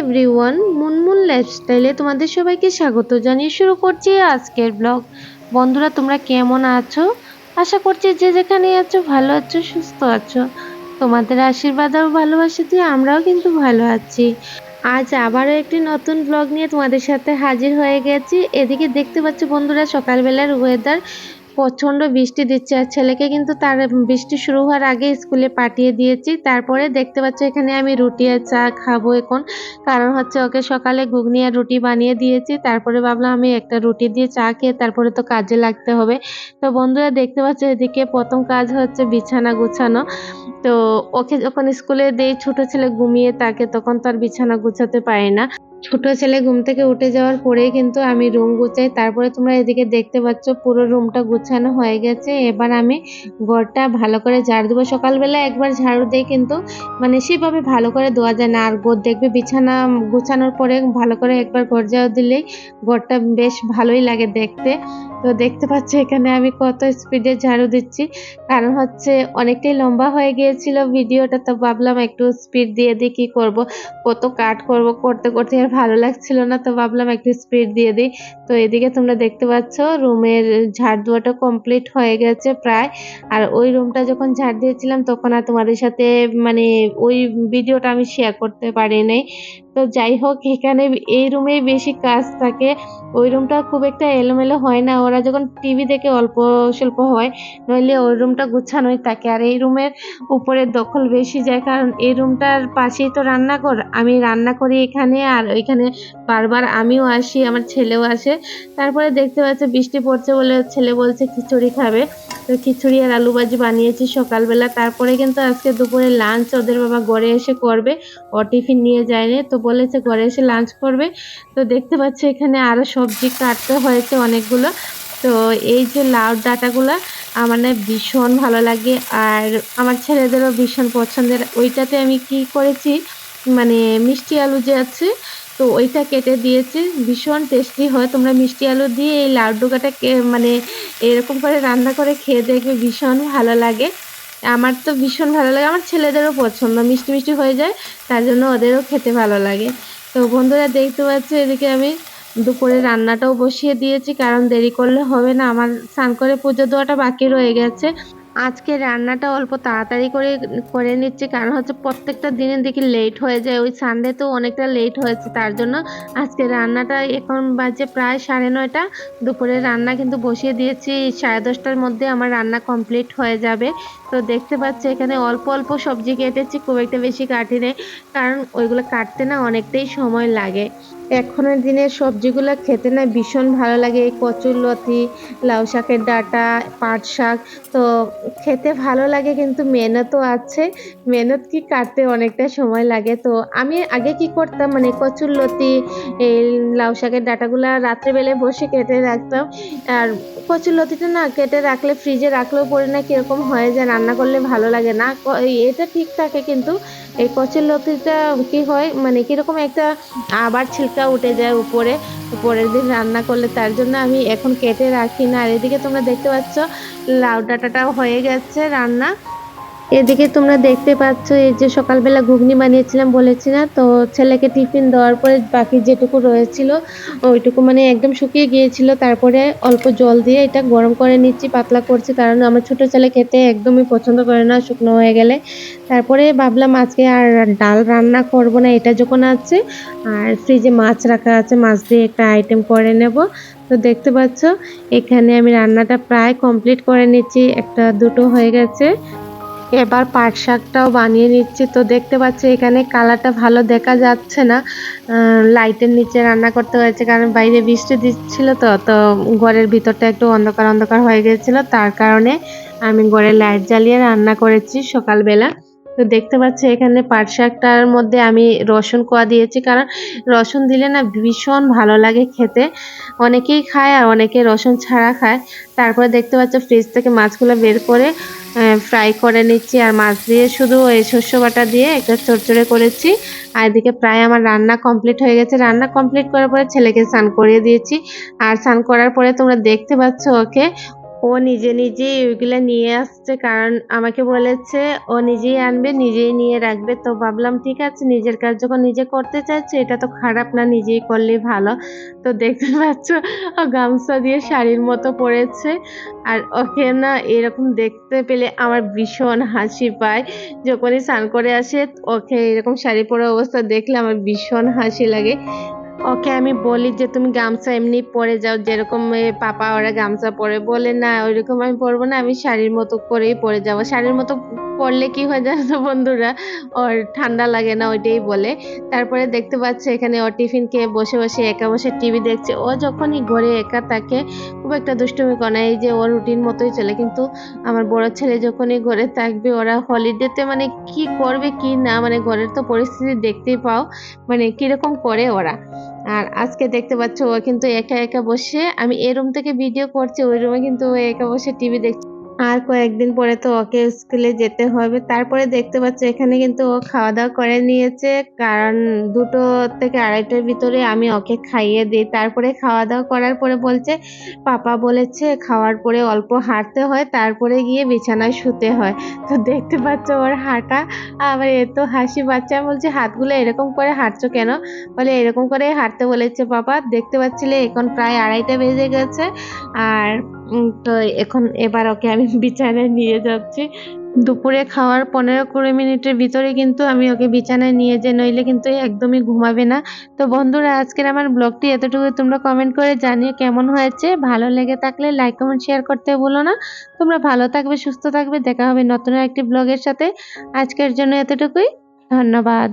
Everyone Munmun লাইফস্টাইলে তোমাদের সবাইকে স্বাগত জানিয়ে শুরু করছি আজকের ব্লগ বন্ধুরা, তোমরা কেমন আছো? আশা করছি যে যেখানে আছো, ভালো আছো, সুস্থ আছো। তোমাদের আশীর্বাদ আর ভালোবাসাতে আমরাও কিন্তু ভালো আছি। আজ আবারও একটি নতুন ব্লগ নিয়ে তোমাদের সাথে হাজির হয়ে গেছি। এদিকে দেখতে পাচ্ছ বন্ধুরা, সকালবেলার ওয়েদার প্রচণ্ড বৃষ্টি দিচ্ছে আর ছেলেকে কিন্তু তার বৃষ্টি শুরু হওয়ার আগে স্কুলে পাঠিয়ে দিয়েছি। তারপরে দেখতে পাচ্ছ এখানে আমি রুটি আর চা খাব এখন। কারণ হচ্ছে ওকে সকালে ঘুগনি আর রুটি বানিয়ে দিয়েছি। তারপরে ভাবলাম আমি একটা রুটি দিয়ে চা খেয়ে তারপরে তো কাজে লাগতে হবে। তো বন্ধুরা দেখতে পাচ্ছ এদিকে প্রথম কাজ হচ্ছে বিছানা গুছানো। তো ওকে যখন স্কুলে দেই, ছোট ছেলে ঘুমিয়ে থাকে, তখন তো আর বিছানা গুছাতে পারি না। ছোট ছেলে ঘুম থেকে উঠে যাওয়ার পরেই কিন্তু আমি রুম গুছাই। তারপরে তোমরা এদিকে দেখতে পাচ্ছ, পুরো রুমটা গুছানো হয়ে গেছে। এবার আমি ঘরটা ভালো করে ঝাড় দেবো। সকালবেলা একবার ঝাড়ু দেই কিন্তু মানে সেভাবে ভালো করে দেওয়া যায় না। আর ঘর দেখবে বিছানা গুছানোর পরে ভালো করে একবার ঘর ঝাড়ু দিলেই ঘরটা বেশ ভালোই লাগে দেখতে। তো দেখতে পাচ্ছ এখানে আমি কত স্পিডে ঝাড়ু দিচ্ছি। কারণ হচ্ছে অনেকটাই লম্বা হয়ে গিয়েছিল ভিডিওটা, তো ভাবলাম একটু স্পিড দিয়ে দিয়ে কী করব, কত কাট করব, করতে করতে ভালো লাগছিল না, তো ভাবলাম একটু স্পিড দিয়ে দিই। তো এদিকে তোমরা দেখতে পাচ্ছ, রুমের ঝাড় দেওয়াটা কমপ্লিট হয়ে গেছে প্রায়। আর ওই রুমটা যখন ঝাড় দিয়েছিলাম, তখন আর তোমাদের সাথে মানে ওই ভিডিওটা আমি শেয়ার করতে পারি নাই তো যাই হোক, এখানে এই রুমেই বেশি কাজ থাকে। ওই রুমটা খুব একটা এলোমেলো হয় না। ওরা যখন টিভি দেখে অল্প স্বল্প হয়, নইলে ওই রুমটা গুছানোই থাকে। আর এই রুমের উপরে দখল বেশি যায়, কারণ এই রুমটার পাশেই তো রান্নাঘর। আমি রান্না করি এখানে, আর ওইখানে বারবার আমিও আসি, আমার ছেলেও আসে। তারপরে দেখতে পাচ্ছি, বৃষ্টি পড়ছে বলে ছেলে বলছে খিচুড়ি খাবে। তো খিচুড়ি আর আলু ভাজি বানিয়েছি সকালবেলা। তারপরে কিন্তু আজকে দুপুরে লাঞ্চ ওদের বাবা ঘরে এসে করবে। ও টিফিন নিয়ে যায়নি তো বলেছে ঘরে এসে লাঞ্চ করবে। তো দেখতে পাচ্ছি এখানে আরও সবজি কাটতে হয়েছে অনেকগুলো। তো এই যে লাউ ডাঁটাগুলো, আমার না ভীষণ ভালো লাগে। আর আমার ছেলেদেরও ভীষণ পছন্দের। ওইটাতে আমি কি করেছি মানে মিষ্টি আলু যে আছে, তো ওইটা কেটে দিয়েছি। ভীষণ টেস্টি হয়। তোমরা মিষ্টি আলু দিয়ে এই লাউ ডোকাটা মানে এরকম করে রান্না করে খেয়ে দেখবে ভীষণ ভালো লাগে। আমার তো ভীষণ ভালো লাগে। আমার ছেলেদেরও পছন্দ। মিষ্টি মিষ্টি হয়ে যায়, তার জন্য ওদেরও খেতে ভালো লাগে। তো বন্ধুরা, দেখতে পাচ্ছ এদিকে আমি দুপুরে রান্নাটাও বসিয়ে দিয়েছি, কারণ দেরি করলে হবে না। আমার স্নান করে পুজো দেওয়াটা বাকি রয়ে গেছে। আজকে রান্নাটা অল্প তাড়াতাড়ি করে করে নিচ্ছি, কারণ হচ্ছে প্রত্যেকটা দিনে দেখি লেট হয়ে যায়। ওই সানডে তো অনেকটা লেট হয়েছে, তার জন্য আজকে রান্নাটা এখন বাজে প্রায় সাড়ে নয়টা। দুপুরে রান্না কিন্তু বসিয়ে দিয়েছি, সাড়ে দশটার মধ্যে আমার রান্না কমপ্লিট হয়ে যাবে। তো দেখতে পাচ্ছি এখানে অল্প অল্প সবজি কেটেছি, খুব একটা বেশি কাটি নেই কারণ ওইগুলো কাটতে না অনেকটাই সময় লাগে। এখনের দিনে সবজিগুলো খেতে না ভীষণ ভালো লাগে। এই কচুর লতি, লাউ শাকের ডাঁটা, পাট শাক, তো খেতে ভালো লাগে কিন্তু মেহনতও আছে। মেহনত কি কাটতে অনেকটা সময় লাগে। তো আমি আগে কি করতাম মানে কচুর লতি, এই লাউ শাকের ডাঁটাগুলো রাত্রেবেলায় বসে কেটে রাখতাম। আর কচুর লতিটা না কেটে রাখলে ফ্রিজে রাখলেও পরে না কীরকম হয়ে যায় রান্না করলে ভালো লাগে না। এটা ঠিক থাকে কিন্তু এই কচের লতিটা কি হয়? মানে কীরকম একটা আবার ছিলকা উঠে যায় উপরে, উপরের দিন রান্না করলে তার জন্য আমি এখন কেটে রাখি না। আর এদিকে তোমরা দেখতে পাচ্ছ, লাউ ডাঁটাটাও হয়ে গেছে রান্না। এদিকে তোমরা দেখতে পাচ্ছ, এই যে সকালবেলা ঘুগনি বানিয়েছিলাম বলেছি না, তো ছেলেকে টিফিন দেওয়ার পরে বাকি যেটুকু রয়েছিল, ওইটুকু মানে একদম শুকিয়ে গিয়েছিল, তারপরে অল্প জল দিয়ে এটা গরম করে নিচ্ছি, পাতলা করছি, কারণ আমার ছোট ছেলে খেতে একদমই পছন্দ করে না, শুকনো হয়ে গেলে। তারপরে ভাবলাম আজকে আর ডাল রান্না করব না, এটা যখন আছে, আর ফ্রিজে মাছ রাখা আছে, মাছ দিয়ে একটা আইটেম করে নেব। তো দেখতে পাচ্ছ, এখানে আমি রান্নাটা প্রায় কমপ্লিট করে নিচ্ছি, একটা দুটো হয়ে গেছে। এবার পাট শাকটাও বানিয়ে নিচ্ছি। তো দেখতে পাচ্ছি, এখানে কালারটা ভালো দেখা যাচ্ছে না। লাইটের নিচে রান্না করতে হয়েছে, কারণ বাইরে বৃষ্টি দিচ্ছিল তো তো ঘরের ভিতরটা একটু অন্ধকার অন্ধকার হয়ে গেছিল। তার কারণে আমি ঘরে লাইট জ্বালিয়ে রান্না করেছি সকালবেলা। তো দেখতে পাচ্ছি এখানে পাট শাকটার মধ্যে আমি রসুন কোয়া দিয়েছি, কারণ রসুন দিলে না ভীষণ ভালো লাগে খেতে। অনেকেই খায় আর অনেকে রসুন ছাড়া খায়। তারপরে দেখতে পাচ্ছ ফ্রিজ থেকে মাছগুলো বের করে ফ্রাই করে নিচ্ছি। আর মাছ দিয়ে শুধু এই শস্য বাটা দিয়ে একটা চড়চড়ে করেছি। আর এদিকে প্রায় আমার রান্না কমপ্লিট হয়ে গেছে। রান্না কমপ্লিট করার পরে ছেলেকে স্নান করিয়ে দিয়েছি। আর স্নান করার পরে তোমরা দেখতে পাচ্ছ ওকে ও নিজে নিজেই ওইগুলা নিয়ে আসছে, কারণ আমাকে বলেছে, ও নিজেই আনবে, নিজেই নিয়ে রাখবে। তো ভাবলাম, ঠিক আছে, নিজের কাজ যখন নিজে করতে চাইছে, এটা তো খারাপ না, নিজেই করলেই ভালো। তো দেখতে পাচ্ছ, ও গামছা দিয়ে শাড়ির মতো পরেছে। আর ওকে না এরকম দেখতে পেলে আমার ভীষণ হাসি পায়। যখনই স্নান করে আসে, ওকে এরকম শাড়ি পরা অবস্থা দেখলে আমার ভীষণ হাসি লাগে। ওকে আমি বলি যে, তুমি গামছা এমনি পরে যাও, যেরকম পাপা ওরা গামছা পরে বলে, না, ওইরকম আমি পরবো না, আমি শাড়ির মতো করেই পরে যাব। শাড়ির মতো পরলে কি হয়ে যায় বন্ধুরা? ওর ঠান্ডা লাগে না, ওইটাই বলে। তারপরে দেখতে পাচ্ছে এখানে ওর টিফিন খেয়ে বসে বসে একা বসে টিভি দেখছে। ও যখনই ঘরে, একা থাকে, খুব একটা দুষ্টুমি করে না। এই যে ওর রুটিন মতোই চলে। কিন্তু আমার বড় ছেলে যখনই ঘরে, থাকবে ওরা হলিডেতে মানে কি করবে কি না? মানে ঘরের তো পরিস্থিতি দেখতেই পাও। মানে কীরকম করে ওরা? আর আজকে দেখতে পাচ্ছ ও কিন্তু একা একা বসে, আমি এই রুম থেকে ভিডিও করছি, ওই রুমে কিন্তু একা বসে টিভি দেখছে। আর কয়েকদিন পরে তো ওকে স্কুলে যেতে হবে। তারপরে দেখতে পাচ্ছ এখানে কিন্তু ও খাওয়া দাওয়া করে নিয়েছে। কারণ দুটো থেকে আড়াইটার ভিতরে আমি ওকে খাইয়ে দিই। তারপরে খাওয়া দাওয়া করার পরে বলছে, পাপা বলেছে খাওয়ার পরে অল্প হাঁটতে হয়, তারপরে গিয়ে বিছানায় শুতে হয়। তো দেখতে পাচ্ছ ওর হাঁটা, আবার এত হাসি আমি বলছি, হাতগুলো এরকম করে হাঁটছো কেন? বলে, এরকম করে হাঁটতে বলেছে পাপা। দেখতে পাচ্ছিলে এখন প্রায় আড়াইটা বেজে গেছে। আর তো এখন এবার ওকে আমি বিছানায় নিয়ে যাচ্ছি। দুপুরে খাওয়ার পনেরো কুড়ি মিনিটের ভিতরে কিন্তু আমি ওকে বিছানায় নিয়ে যাই নইলে কিন্তু একদমই ঘুমাবে না। তো বন্ধুরা, আজকের আমার ব্লগটি এতটুকু তোমরা কমেন্ট করে জানিয়ে কেমন হয়েছে। ভালো লেগে থাকলে লাইক কমেন্ট শেয়ার করতে ভুলো না। তোমরা ভালো থাকবে, সুস্থ থাকবে। দেখা হবে নতুন একটি ব্লগের সাথে। আজকের জন্য এতটুকুই। ধন্যবাদ।